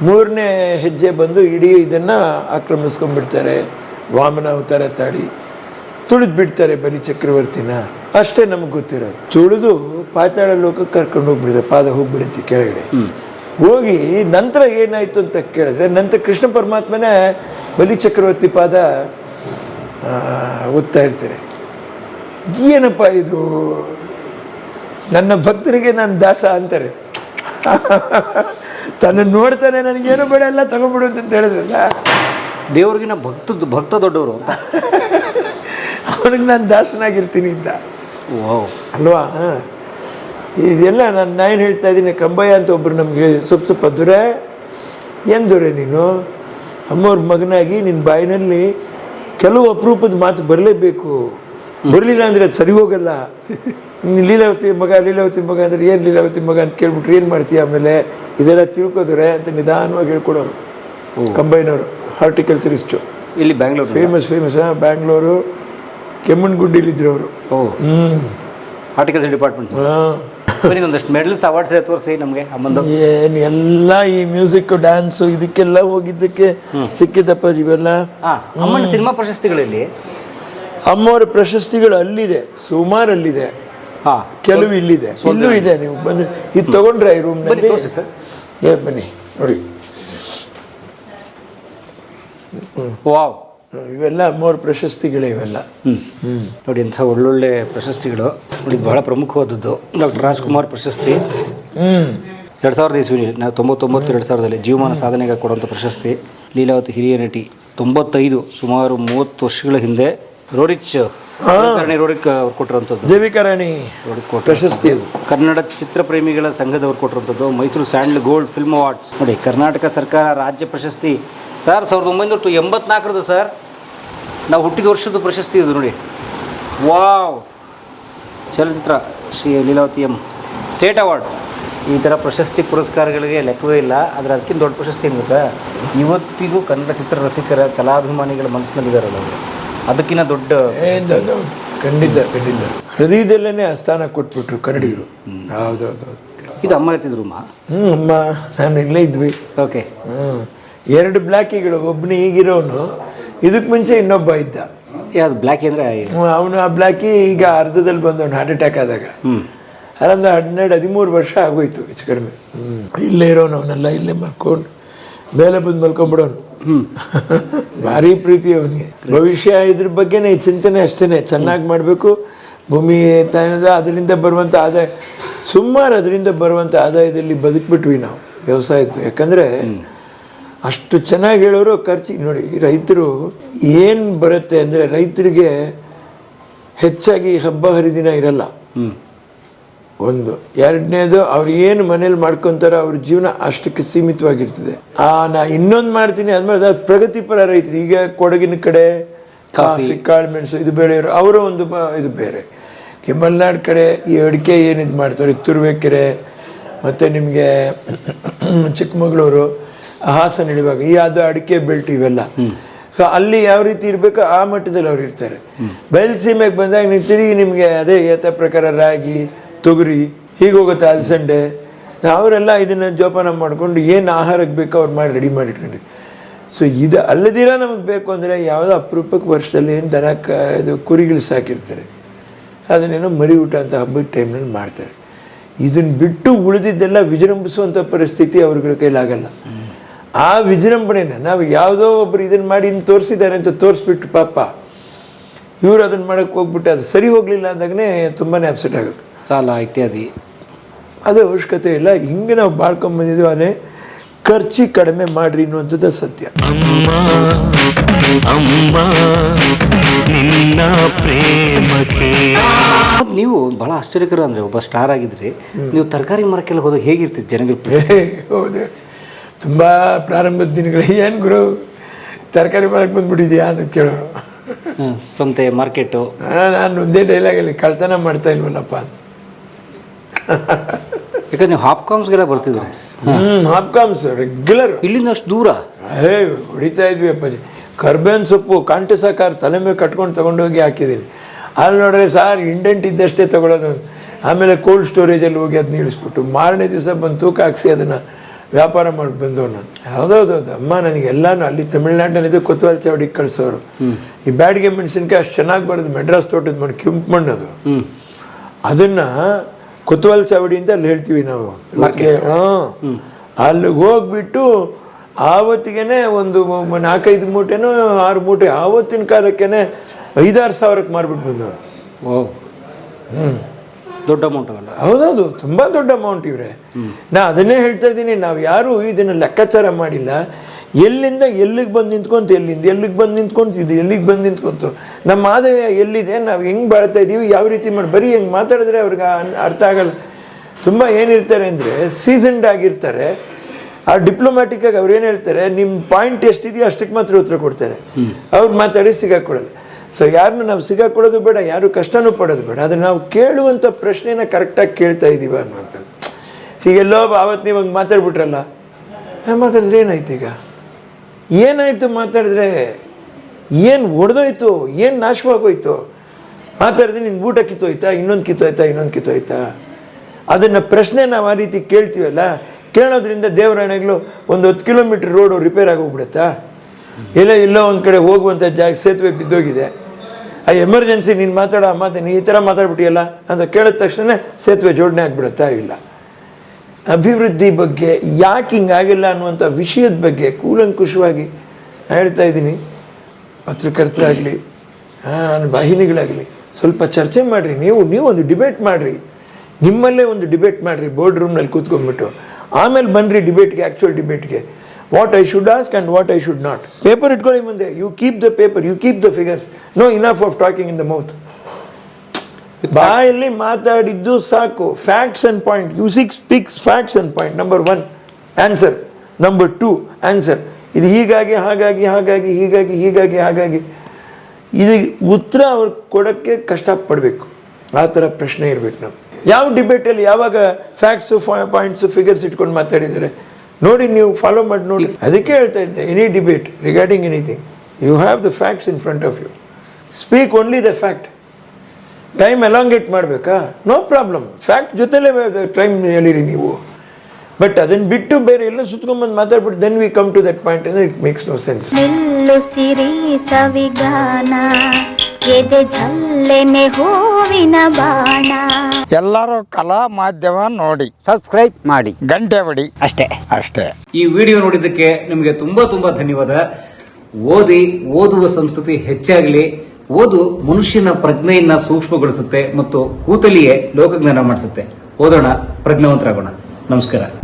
ಮೂರನೇ ಹೆಜ್ಜೆ ಬಂದು ಇಡೀ ಇದನ್ನು ಆಕ್ರಮಿಸ್ಕೊಂಡ್ಬಿಡ್ತಾರೆ. ವಾಮನ ಅವತಾರ ತಾಳಿ. ತುಳಿದು ಬಿಡ್ತಾರೆ ಬಲಿ ಚಕ್ರವರ್ತಿನ. ಅಷ್ಟೇ ನಮಗೆ ಗೊತ್ತಿರೋದು. ತುಳಿದು ಪಾತಾಳ ಲೋಕಕ್ಕೆ ಕರ್ಕೊಂಡು ಹೋಗ್ಬಿಡುತ್ತೆ ಪಾದ ಹೋಗ್ಬಿಡುತ್ತೆ ಕೆಳಗಡೆ. ಹೋಗಿ ನಂತರ ಏನಾಯ್ತು ಅಂತ ಕೇಳಿದ್ರೆ ನಂತರ ಕೃಷ್ಣ ಪರಮಾತ್ಮನೇ ಬಲಿ ಚಕ್ರವರ್ತಿ ಪಾದ ಓದ್ತಾ ಇರ್ತಾರೆ. ಏನಪ್ಪ ಇದು? ನನ್ನ ಭಕ್ತರಿಗೆ ನಾನು ದಾಸ ಅಂತಾರೆ. ತನ್ನ ನೋಡ್ತಾನೆ ನನಗೇನು ಬೇಡ ಎಲ್ಲ ತಗೊಂಡ್ಬಿಡು ಅಂತ ಹೇಳಿದ್ರಲ್ಲ? ದೇವ್ರಿಗಿನ ಭಕ್ತದ್ದು ಭಕ್ತ ದೊಡ್ಡವರು ಅಂತ. ಅವನಿಗೆ ನಾನು ದಾಸನಾಗಿರ್ತೀನಿ ಅಂತ. ವಾವ್. ಅಲ್ವಾ? ಇದೆಲ್ಲ ನಾನು ನಾನು ಹೇಳ್ತಾ ಇದ್ದೀನಿ ಕಂಬಯ್ಯ ಅಂತ ಒಬ್ರು ನಮಗೆ ಸ್ವಲ್ಪ ಸ್ವಲ್ಪ ದೊರೆ. ಏನು ದೊರೆ ನೀನು? ಅಮ್ಮವ್ರ ಮಗನಾಗಿ ನಿನ್ನ ಬಾಯಿನಲ್ಲಿ ಕೆಲವು ಅಪರೂಪದ ಮಾತು ಬರಲೇಬೇಕು. ಬರಲಿಲ್ಲ ಅಂದರೆ ಅದು ಸರಿ ಹೋಗಲ್ಲ. ಲೀಲಾವತಿ ಮಗ ಲೀಲಾವತಿ ಮಗ ಅಂದರೆ ಏನು ಲೀಲಾವತಿ ಮಗ ಅಂತ ಕೇಳ್ಬಿಟ್ರೆ ಏನು ಮಾಡ್ತೀಯ ಆಮೇಲೆ ಇದೆಲ್ಲ ತಿಳ್ಕೋದ್ರೆ ಅಂತ ನಿಧಾನವಾಗಿ ಹೇಳ್ಕೊಡೋರು. ಕಂಬೈನವರು ಹಾರ್ಟಿಕಲ್ಚರಿಸ್ಟು. ಇಲ್ಲಿ ಬ್ಯಾಂಗ್ಳೂರು ಫೇಮಸ್ ಫೇಮಸ್ ಬ್ಯಾಂಗ್ಳೂರು ಕೆಮ್ಮಣ್ಗುಂಡಿಲಿದ್ರು ಅವರು ಹ್ಞೂ ಹಾರ್ಟಿಕಲ್ಚರ್ ಡಿಪಾರ್ಟ್ಮೆಂಟ್ ಹಾಂ. ಒಂದಷ್ಟು ಮೆಡಲ್ಸ್ ಅವಾರ್ಡ್ಸ್ ತೋರಿಸಿ ನಮಗೆ ಅಮ್ಮಂದು. ಏನ್ ಎಲ್ಲ ಈ ಮ್ಯೂಸಿಕ್ ಡ್ಯಾನ್ಸು ಇದಕ್ಕೆಲ್ಲ ಹೋಗಿದ್ದಕ್ಕೆ ಸಿಕ್ಕಿದಪ್ಪ ಇವೆಲ್ಲ ಅಮ್ಮನ ಸಿನಿಮಾ ಪ್ರಶಸ್ತಿಗಳಲ್ಲಿ ಅಮ್ಮವರ ಪ್ರಶಸ್ತಿಗಳು ಅಲ್ಲಿದೆ ಸುಮಾರು ಅಲ್ಲಿದೆ. ಹಾ ಕೆಲವು ಇಲ್ಲಿದೆ ಇಲ್ಲೂ ಇದೆ ನೀವು ಬನ್ನಿ. ಇದು ತಗೊಂಡ್ರೆ ಈ ರೂಮ್ ಬನ್ನಿ ತೋರಿಸಿ ಸರ್. ಏ ಬನ್ನಿ ನೋಡಿ. ವಾವ್. ಇವೆಲ್ಲ ಮೂರು ಪ್ರಶಸ್ತಿಗಳೇ ಇವೆಲ್ಲ. ನೋಡಿ ಇಂಥ ಒಳ್ಳೊಳ್ಳೆ ಪ್ರಶಸ್ತಿಗಳು. ನೋಡಿ ಬಹಳ ಪ್ರಮುಖವಾದದ್ದು. ಡಾಕ್ಟರ್ ರಾಜ್ಕುಮಾರ್ ಪ್ರಶಸ್ತಿ. ಹ್ಮ್. ಎರಡು ಸಾವಿರದ ಇಸ್ವಿ ನಾವು ತೊಂಬತ್ತೊಂಬತ್ತು ಎರಡು ಸಾವಿರದಲ್ಲಿ ಜೀವಮಾನ ಸಾಧನೆಗೆ ಕೊಡುವಂಥ ಪ್ರಶಸ್ತಿ. ಲೀಲಾವತಿ ಹಿರಿಯ ನಟಿ. ತೊಂಬತ್ತೈದು ಸುಮಾರು ಮೂವತ್ತು ವರ್ಷಗಳ ಹಿಂದೆ ರೋರಿಚ್ ಚಿತ್ರ ಕೊಟ್ಟಿರುವಂಥದ್ದು. ಕೊಟ್ಟ ಪ್ರಶಸ್ತಿ ಇದು ಕನ್ನಡ ಚಿತ್ರಪ್ರೇಮಿಗಳ ಸಂಘದವ್ರು ಕೊಟ್ಟಿರುವಂಥದ್ದು. Mysore sandal gold film awards. ನೋಡಿ ಕರ್ನಾಟಕ ಸರ್ಕಾರ ರಾಜ್ಯ ಪ್ರಶಸ್ತಿ. ಸರ್ ಸಾವಿರದ ಒಂಬೈನೂರ ಎಂಬತ್ನಾಲ್ಕರದು ಸರ್ ನಾವು ಹುಟ್ಟಿದ ವರ್ಷದ ಪ್ರಶಸ್ತಿ ಇದು ನೋಡಿ. ವಾವ್! ಚಲನಚಿತ್ರ Shri Leelavathi M. State award. ಈ ಥರ ಪ್ರಶಸ್ತಿ ಪುರಸ್ಕಾರಗಳಿಗೆ ಲೆಕ್ಕವೇ ಇಲ್ಲ ಆದರೆ ಅದಕ್ಕಿಂತ ದೊಡ್ಡ ಪ್ರಶಸ್ತಿ ಏನು ಗೊತ್ತಾ ಇವತ್ತಿಗೂ ಕನ್ನಡ ಚಿತ್ರ ರಸಿಕರ ಕಲಾಭಿಮಾನಿಗಳ ಮನಸ್ಸಿನಲ್ಲಿದ್ದಾರಲ್ಲ ಅವರು. ಅದಕ್ಕಿಂತ ದೊಡ್ಡ ಖಂಡಿತ ಖಂಡಿತ. ಹೃದಯದಲ್ಲೇ ಸ್ಥಾನ ಕೊಟ್ಬಿಟ್ರು ಕನ್ನಡಿಗರು. ಹೌದೌದು ಇದು ಅಮ್ಮ ಇರ್ತಿದ್ರು ಅಮ್ಮ? ಹ್ಞೂ ಅಮ್ಮ ನಾನು ಇಲ್ಲೇ ಇದ್ವಿ. ಓಕೆ. ಎರಡು ಬ್ಲ್ಯಾಕಿಗಳು ಒಬ್ಬನೇ ಈಗಿರೋನು ಇದಕ್ಕೆ ಮುಂಚೆ ಇನ್ನೊಬ್ಬ ಇದ್ದ. ಯಾವ್ದು ಬ್ಲ್ಯಾಕಿ ಅಂದ್ರೆ ಅವನು ಆ ಬ್ಲ್ಯಾಕಿ ಈಗ ಅರ್ಧದಲ್ಲಿ ಬಂದವನು ಹಾರ್ಟ್ ಅಟ್ಯಾಕ್ ಆದಾಗ. ಅದೊಂದು ಹನ್ನೆರಡು ಹದಿಮೂರು ವರ್ಷ ಆಗೋಯ್ತು ಹೆಚ್ಚು ಕಡಿಮೆ. ಇಲ್ಲೇ ಇರೋನು ಅವನೆಲ್ಲ ಇಲ್ಲೇ ಮಲ್ಕೊಂಡು ಮೇಲೆ ಬಂದು ಮಲ್ಕೊಂಡ್ಬಿಡೋನು ಭಾರಿ ಪ್ರೀತಿ ಅವನಿಗೆ. ಭವಿಷ್ಯ ಇದ್ರ ಬಗ್ಗೆನೇ ಚಿಂತನೆ ಅಷ್ಟೇ ಚೆನ್ನಾಗಿ ಮಾಡಬೇಕು. ಭೂಮಿ ತಾಯಿದ ಅದರಿಂದ ಬರುವಂಥ ಆದಾಯ, ಸುಮಾರು ಅದರಿಂದ ಬರುವಂಥ ಆದಾಯದಲ್ಲಿ ಬದುಕ್ಬಿಟ್ವಿ ನಾವು ವ್ಯವಸಾಯದ್ದು. ಯಾಕಂದರೆ ಅಷ್ಟು ಚೆನ್ನಾಗಿ ಹೇಳೋರು ಖರ್ಚು, ನೋಡಿ ರೈತರು ಏನು ಬರುತ್ತೆ ಅಂದರೆ ರೈತರಿಗೆ ಹೆಚ್ಚಾಗಿ ಹಬ್ಬ ಹರಿದಿನ ಇರಲ್ಲ. ಒಂದು. ಎರಡನೇದು ಅವ್ರು ಏನು ಮನೇಲಿ ಮಾಡ್ಕೊಂತಾರೋ ಅವ್ರ ಜೀವನ ಅಷ್ಟಕ್ಕೆ ಸೀಮಿತವಾಗಿರ್ತದೆ. ಆ ನಾ ಇನ್ನೊಂದು ಮಾಡ್ತೀನಿ ಅದ್ಮೇಲೆ ಅದು ಪ್ರಗತಿಪರ ರೈತರು. ಈಗ ಕೊಡಗಿನ ಕಡೆ ಕಾಫಿ. ಕಾಳುಮೆಣಸು ಇದು ಬೆಳೆಯೋರು ಅವರ ಒಂದು ಇದು ಬೇರೆ. ಈ ಕಡೆ ಈ ಅಡಿಕೆ ಏನು ಇದು ಮಾಡ್ತಾರೆ? ತುರುವೇಕೆರೆ ಮತ್ತು ನಿಮಗೆ ಚಿಕ್ಕಮಗಳೂರು ಹಾಸನ ಇಳಿವಾಗ ಈ ಅದು ಅಡಿಕೆ ಬೆಲ್ಟ್ ಇವೆಲ್ಲ. ಸೊ ಅಲ್ಲಿ ಯಾವ ರೀತಿ ಇರಬೇಕು ಆ ಮಟ್ಟದಲ್ಲಿ ಅವ್ರು ಇರ್ತಾರೆ. ಬಯಲುಸೀಮೆಗೆ ಬಂದಾಗ ನೀವು ತಿರುಗಿ ನಿಮಗೆ ಅದೇ ಯಥ ಪ್ರಕಾರ ರಾಗಿ ತೊಗರಿ, ಹೀಗೆ ಹೋಗುತ್ತೆ ಅಲಸಂಡೆ ಅವರೆಲ್ಲ ಇದನ್ನು ಜೋಪಾನ ಮಾಡಿಕೊಂಡು ಏನು ಆಹಾರಕ್ಕೆ ಬೇಕೋ ಅವ್ರು ಮಾಡಿ ರೆಡಿ ಮಾಡಿ ಇಟ್ಕೊಂಡು ಸೊ ಇದು ಅಲ್ಲದಿರ ನಮಗೆ ಬೇಕು ಅಂದರೆ ಯಾವುದೋ ಅಪರೂಪಕ್ಕೆ ವರ್ಷದಲ್ಲಿ ಏನು ದನ ಕ, ಇದು ಕುರಿಗಳು ಸಾಕಿರ್ತಾರೆ. ಅದನ್ನೇನೋ ಮರಿ ಊಟ ಅಂತ ಹಬ್ಬದ ಟೈಮ್ನಲ್ಲಿ ಮಾಡ್ತಾರೆ. ಇದನ್ನು ಬಿಟ್ಟು ಉಳಿದಿದ್ದೆಲ್ಲ ವಿಜೃಂಭಿಸುವಂಥ ಪರಿಸ್ಥಿತಿ ಅವ್ರಗಳ ಕೈಲಾಗಲ್ಲ ಆ ವಿಜೃಂಭಣೆನ ನಾವು ಯಾವುದೋ ಒಬ್ರು ಇದನ್ನು ಮಾಡಿ ಇನ್ನು ತೋರಿಸಿದ್ದಾರೆ ಅಂತ ತೋರಿಸ್ಬಿಟ್ಟು ಪಾಪ, ಇವರು ಅದನ್ನು ಮಾಡೋಕ್ಕೆ ಹೋಗ್ಬಿಟ್ಟು ಅದು ಸರಿ ಹೋಗಲಿಲ್ಲ ಅಂದಾಗನೇ ತುಂಬಾ ಅಪ್ಸೆಟ್ ಆಗುತ್ತೆ ಸಾಲ ಇತ್ಯಾದಿ ಅದು. ಅವಶ್ಯಕತೆ ಇಲ್ಲ. ಹಿಂಗೆ ನಾವು ಬಾಳ್ಕೊಂಬಂದಿದ್ದೇವೆ ಅದೇ ಖರ್ಚಿ ಕಡಿಮೆ ಮಾಡ್ರಿ ಅನ್ನುವಂಥದ್ದು ಸತ್ಯ. ಅಮ್ಮ ಅಮ್ಮ ನಿನ್ನ ಪ್ರೇಮಕ್ಕೆ. ನೀವು ಬಹಳ ಆಶ್ಚರ್ಯಕರ ಅಂದರೆ ಒಬ್ಬ ಸ್ಟಾರ್ ಆಗಿದ್ರಿ ನೀವು ತರಕಾರಿ ಮರಕ್ಕೆಲ್ಲ ಹೋದಾಗ ಹೇಗಿರ್ತಿತ್ತು ಜನಗಳ ಹೌದು. ತುಂಬ ಪ್ರಾರಂಭದ ದಿನಗಳು ಏನು ಗುರು ತರಕಾರಿ ಮಾರಕ್ಕೆ ಬಂದ್ಬಿಟ್ಟಿದ್ಯಾ ಅಂತ ಕೇಳೋರು. ಸಂತೆ ಮಾರ್ಕೆಟು. ನಾನು ಒಂದೇ ಡೈಲಾಗಲ್ಲಿ ಕಳ್ತನ ಮಾಡ್ತಾ ಇಲ್ವಲ್ಲಪ್ಪ ಅಂತ. ಯಾಕಂದ್ರೆ ನೀವು ಹಾಪ್ಕಾಮ್ಸ್ಗೆಲ್ಲ ಬರ್ತಿದ್ರು ಹ್ಮ್ ಹಾಪ್ಕಾಮ್ಸ್ ರೆಗ್ಯುಲರ್ ಇಲ್ಲಿಂದ ಅಷ್ಟು ದೂರ? ಹೇ ಹೊಡಿತಾ ಇದ್ವಿ ಅಪ್ಪಾಜಿ. ಕರ್ಬೇವಿನ ಸೊಪ್ಪು ಕಂಟು ಸಾಕಾರ ತಲೆ ಮೇಲೆ ಕಟ್ಕೊಂಡು ತಗೊಂಡೋಗಿ ಹಾಕಿದ್ದೀನಿ. ಅಲ್ಲಿ ನೋಡ್ರೆ ಸಾರ್ ಇಂಡೆಂಟ್ ಇದ್ದಷ್ಟೇ ತಗೊಳ್ಳೋದು. ಆಮೇಲೆ ಕೋಲ್ಡ್ ಸ್ಟೋರೇಜಲ್ಲಿ ಹೋಗಿ ಅದನ್ನ ಇಳಿಸ್ಬಿಟ್ಟು ಮಾರನೇ ದಿವಸ ಬಂದು ತೂಕ ಹಾಕ್ಸಿ ಅದನ್ನು ವ್ಯಾಪಾರ ಮಾಡಿ ಬಂದವ್ ನಾನು ಹೌದೌದೌದು. ಅಮ್ಮ ನನಗೆ ಎಲ್ಲಾನು ಅಲ್ಲಿ ತಮಿಳ್ನಾಡಿನಲ್ಲಿದ್ದು ಕೊತ್ತವಾಲ್ ಚಾವಡಿಗೆ ಕಳಿಸೋರು. ಈ ಬ್ಯಾಡ್ಗೆ ಮೆಣಸಿನ್ಕಾಯಿ ಅಷ್ಟು ಚೆನ್ನಾಗಿ ಬರೋದು. ಮೆಡ್ರಾಸ್ ತೋಟದ ಮಣ್ಣು ಕೆಂಪು ಮಣ್ಣದು. ಅದು ಅದನ್ನ ಕೊತ್ವಾಲ್ ಚಾವಡಿ ಅಂತ ಅಲ್ಲಿ ಹೇಳ್ತೀವಿ ನಾವು. ಹಾಂ. ಅಲ್ಲಿಗೆ ಹೋಗ್ಬಿಟ್ಟು ಆವತ್ತಿಗೆನೆ ಒಂದು ನಾಲ್ಕೈದು ಮೂಟೆನೋ ಆರು ಮೂಟೆ ಆವತ್ತಿನ ಕಾಲಕ್ಕೇನೆ ಐದಾರು ಸಾವಿರಕ್ಕೆ ಮಾರ್ಬಿಟ್ಟು ಬಂದವರು. ಓ. ದೊಡ್ಡ ಅಮೌಂಟ್ ಅಲ್ಲ? ಹೌದೌದು ತುಂಬ ದೊಡ್ಡ ಅಮೌಂಟ್ ಇವ್ರೆ. ನಾ ಅದನ್ನೇ ಹೇಳ್ತಾ ಇದ್ದೀನಿ ನಾವು ಯಾರು ಇದನ್ನ ಲೆಕ್ಕಾಚಾರ ಮಾಡಿಲ್ಲ. ಎಲ್ಲಿಂದ ಎಲ್ಲಿಗೆ ಬಂದು ನಿಂತ್ಕೊಂತ ಎಲ್ಲಿಂದ ಎಲ್ಲಿಗೆ ಬಂದು ನಿಂತ್ಕೊಂತಿದ್ದು ಎಲ್ಲಿಗೆ ಬಂದು ನಿಂತ್ಕೊಂತು? ನಮ್ಮ ಆದಾಯ ಎಲ್ಲಿದೆ? ನಾವು ಹೆಂಗೆ ಬಾಳ್ತಾ ಇದ್ದೀವಿ? ಯಾವ ರೀತಿ ಮಾಡಿ? ಬರೀ ಹೆಂಗೆ ಮಾತಾಡಿದ್ರೆ ಅವ್ರಿಗೆ ಅರ್ಥ ಆಗಲ್ಲ. ತುಂಬ ಏನಿರ್ತಾರೆ ಅಂದರೆ ಸೀಸನ್ಡ್ ಆಗಿರ್ತಾರೆ. ಆ ಡಿಪ್ಲೊಮ್ಯಾಟಿಕ್ಕಾಗಿ ಅವ್ರು ಏನು ಹೇಳ್ತಾರೆ ನಿಮ್ಮ ಪಾಯಿಂಟ್ ಎಷ್ಟಿದೆಯೋ ಅಷ್ಟಕ್ಕೆ ಮಾತ್ರ ಉತ್ತರ ಕೊಡ್ತಾರೆ. ಅವ್ರು ಮಾತಾಡಿ ಸಿಗಾಕೊಡಲ್ಲ. ಸೊ ಯಾರನ್ನೂ ನಾವು ಸಿಗಾಕೊಡೋದು ಬೇಡ ಯಾರು ಕಷ್ಟನೂ ಪಡೋದು ಬೇಡ. ಆದರೆ ನಾವು ಕೇಳುವಂಥ ಪ್ರಶ್ನೆನ ಕರೆಕ್ಟಾಗಿ ಕೇಳ್ತಾ ಇದ್ದೀವ ಅನ್ನುವಂಥದ್ದು. ಈಗ ಎಲ್ಲೋ ಆವತ್ತು ನೀವು ಹಂಗೆ ಮಾತಾಡ್ಬಿಟ್ರಲ್ಲ? ಮಾತಾಡಿದ್ರೆ ಏನಾಯ್ತು ಈಗ? ಏನಾಯ್ತು ಮಾತಾಡಿದ್ರೆ? ಏನು ಒಡೆದೋಯ್ತು? ಏನು ನಾಶವಾಗೋಯ್ತು? ಮಾತಾಡಿದ್ರೆ ನಿನ್ನ ಊಟ ಕಿತ್ತೋಯ್ತಾ? ಇನ್ನೊಂದು ಕಿತ್ತೋಯ್ತಾ? ಇನ್ನೊಂದು ಕಿತ್ತೋಯ್ತಾ? ಅದನ್ನು ಪ್ರಶ್ನೆ ನಾವು ಆ ರೀತಿ ಕೇಳ್ತೀವಲ್ಲ, ಕೇಳೋದ್ರಿಂದ ದೇವರಾಣೆಗಳು ಒಂದು ಹತ್ತು ಕಿಲೋಮೀಟ್ರ್ ರೋಡು ರಿಪೇರ್ ಆಗೋಗ್ಬಿಡುತ್ತಾ? ಎಲ್ಲ, ಎಲ್ಲೋ ಒಂದು ಕಡೆ ಹೋಗುವಂಥ ಜಾಗ ಸೇತುವೆ ಬಿದ್ದೋಗಿದೆ. ಆ ಎಮರ್ಜೆನ್ಸಿ ನೀನು ಮಾತಾಡೋ ಮಾತು ನೀ ಈ ಥರ ಮಾತಾಡ್ಬಿಟ್ಟಿಯಲ್ಲ ಅಂತ ಕೇಳಿದ ತಕ್ಷಣ ಸೇತುವೆ ಜೋಡಣೆ ಆಗಿಬಿಡುತ್ತಾ ಇಲ್ಲ. ಅಭಿವೃದ್ಧಿ ಬಗ್ಗೆ ಯಾಕೆ ಹಿಂಗಾಗಿಲ್ಲ ಅನ್ನುವಂಥ ವಿಷಯದ ಬಗ್ಗೆ ಕೂಲಂಕುಷವಾಗಿ ಹೇಳ್ತಾ ಇದ್ದೀನಿ. ಪತ್ರಕರ್ತರಾಗಲಿ ವಾಹಿನಿಗಳಾಗಲಿ ಸ್ವಲ್ಪ ಚರ್ಚೆ ಮಾಡಿರಿ. ನೀವು ನೀವು ಒಂದು ಡಿಬೇಟ್ ಮಾಡಿರಿ. ನಿಮ್ಮಲ್ಲೇ ಒಂದು ಡಿಬೇಟ್ ಮಾಡಿರಿ, ಬೋರ್ಡ್ ರೂಮ್ನಲ್ಲಿ ಕೂತ್ಕೊಂಡ್ಬಿಟ್ಟು. ಆಮೇಲೆ ಬನ್ನಿರಿ ಡಿಬೇಟ್ಗೆ actual ಡಿಬೇಟ್ಗೆ. What I should ask and what I should not paper ಇಟ್ಕೊಳ್ಳಿ ಮುಂದೆ. You keep the paper you keep the figures no enough of talking in the mouth ಬಾಯಲ್ಲಿ ಮಾತಾಡಿದ್ದು ಸಾಕು. Facts and point you six speaks facts and point number one answer number two answer ಇದು ಹೀಗಾಗಿ, ಹಾಗಾಗಿ ಹಾಗಾಗಿ, ಹೀಗಾಗಿ ಹೀಗಾಗಿ, ಹಾಗಾಗಿ. ಇದು ಉತ್ತರ ಅವ್ರು ಕೊಡೋಕ್ಕೆ ಕಷ್ಟಪಡಬೇಕು. ಆ ಥರ ಪ್ರಶ್ನೆ ಇರಬೇಕು ನಾವು ಯಾವ ಡಿಬೇಟಲ್ಲಿ ಯಾವಾಗ ಫ್ಯಾಕ್ಟ್ಸು ಪಾಯಿಂಟ್ಸು ಫಿಗರ್ಸ್ ಇಟ್ಕೊಂಡು ಮಾತಾಡಿದ್ದಾರೆ? ನೋಡಿ, ನೀವು ಫಾಲೋ ಮಾಡಿ ನೋಡಿ. ಅದಕ್ಕೆ ಹೇಳ್ತಾ ಇದ್ದೆ any debate regarding anything you have the facts in front of you speak only the fact time elongate ಮಾಡಬೇಕಾ? ನೋ ಪ್ರಾಬ್ಲಮ್ ಫ್ಯಾಕ್ಟ್ ಜೊತೆಲೇ ಟೈಮ್ ಹೇಳಿರಿ ನೀವು. ಬಟ್ ಅದನ್ನು ಬಿಟ್ಟು ಬೇರೆ ಎಲ್ಲ ಸುತ್ಕೊಂಡ್ಬಂದು ಮಾತಾಡ್ಬಿಟ್ಟು then we come to that point ಅಂದರೆ ಇಟ್ ಮೇಕ್ಸ್ ನೋ ಸೆನ್ಸ್ ನಿಲ್ಲು ಸಿರಿ ಸವಿಗಾನ ಎದೆ ಜಲ್ಲೆನೆ ಹೂವಿನ ಬಾಣ. ಎಲ್ಲರೂ ಕಲಾ ಮಾಧ್ಯಮ ನೋಡಿ ಸಬ್ಸ್ಕ್ರೈಬ್ ಮಾಡಿ ಗಂಟೆ ಬಡಿ. ಅಷ್ಟೇ. ಅಷ್ಟೇ. ಈ ವಿಡಿಯೋ ನೋಡಿದ್ದಕ್ಕೆ ನಿಮಗೆ ತುಂಬಾ ತುಂಬಾ ಧನ್ಯವಾದ. ಓದಿ ಓದುವ ಸಂಸ್ಕೃತಿ ಹೆಚ್ಚಾಗಲಿ. ಓದು ಮನುಷ್ಯನ ಪ್ರಜ್ಞೆಯನ್ನ ಸೂಕ್ಷ್ಮಗೊಳಿಸುತ್ತೆ ಮತ್ತು ಕೂತಲಿಯೇ ಲೋಕಜ್ಞಾನ ಮಾಡಿಸುತ್ತೆ. ಓದೋಣ ಪ್ರಜ್ಞಾವಂತರಾಗೋಣ. ನಮಸ್ಕಾರ.